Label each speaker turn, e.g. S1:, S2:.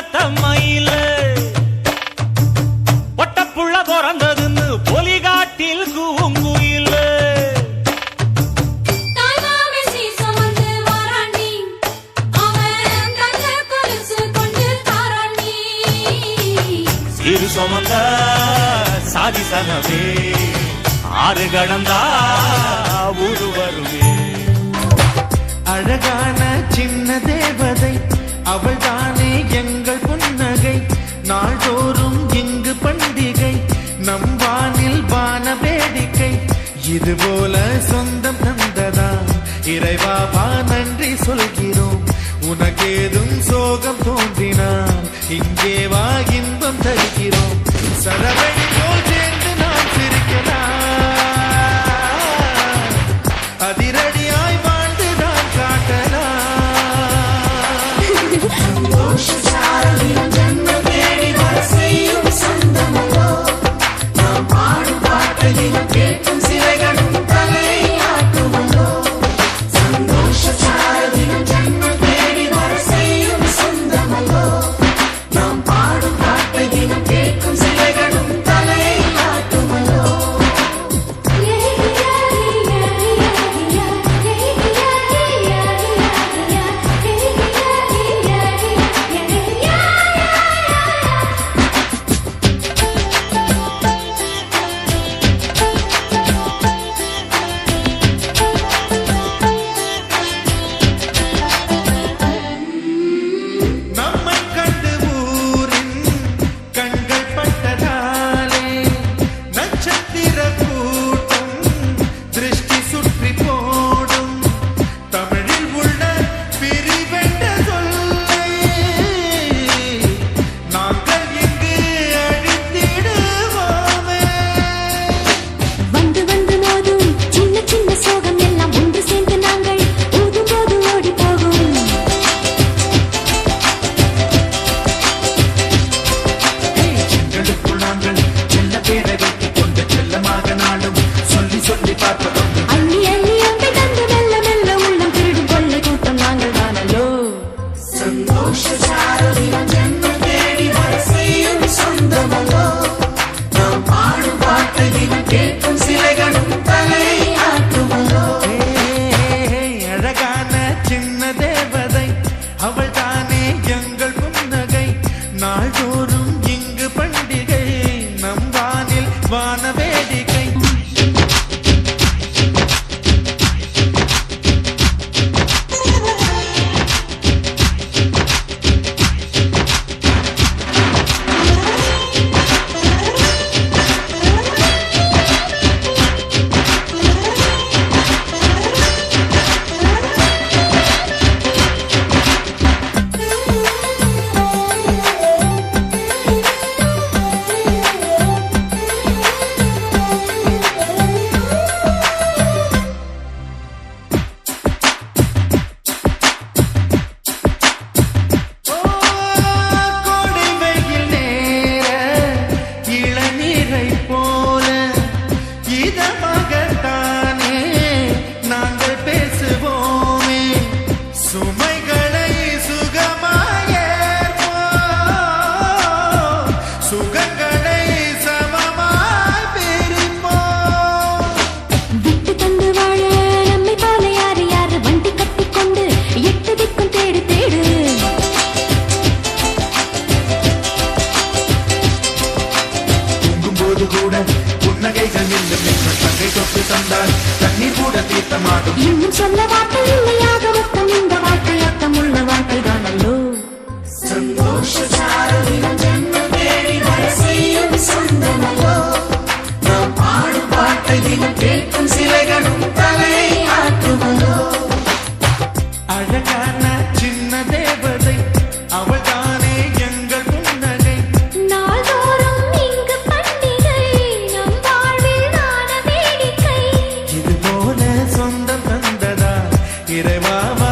S1: பார்த்த மயில
S2: பொட்டப்புள்ள பிறந்ததுன்னு பொலிகாட்டில் கூங்குயில. இரு சுமந்த சாதி சனவே ஆறு கடந்தா ஊரு வருமே. அழகான சின்னதே இது போல சொந்தம் தந்ததா இறைவாபா நன்றி சொல்கிறோம். உனக்கேதும் சோகம் தோன்றினால் இங்கே வா இன்பம் தருகிறோம். சரவணி போல் சேர்ந்து நாம் சிரிக்கலாம். அதிரடியாய்
S3: வாழ்ந்து
S2: நான் காட்டலாம். புன்னகைகள் இன்னும் என்று கண்ணை தொட்டு தந்தால் தண்ணீர் கூட தீர்த்தமாகும்
S3: இன்னும் சொல்ல வார்த்தை இல்லையாக மொத்தம் இந்த Iremama